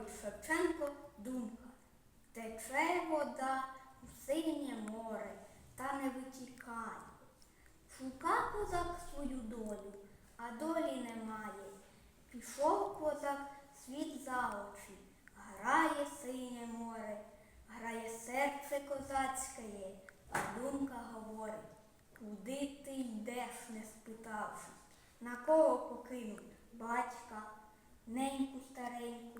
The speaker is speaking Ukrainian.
Петрович Шевченко думка. Тече вода у синє море та не витікає. Шука козак свою долю, а долі немає. Пішов козак світ за очі, грає синє море, грає серце козацьке, а думка говорить, куди ти йдеш, не спитавши, на кого покинуть батька, неньку стареньку,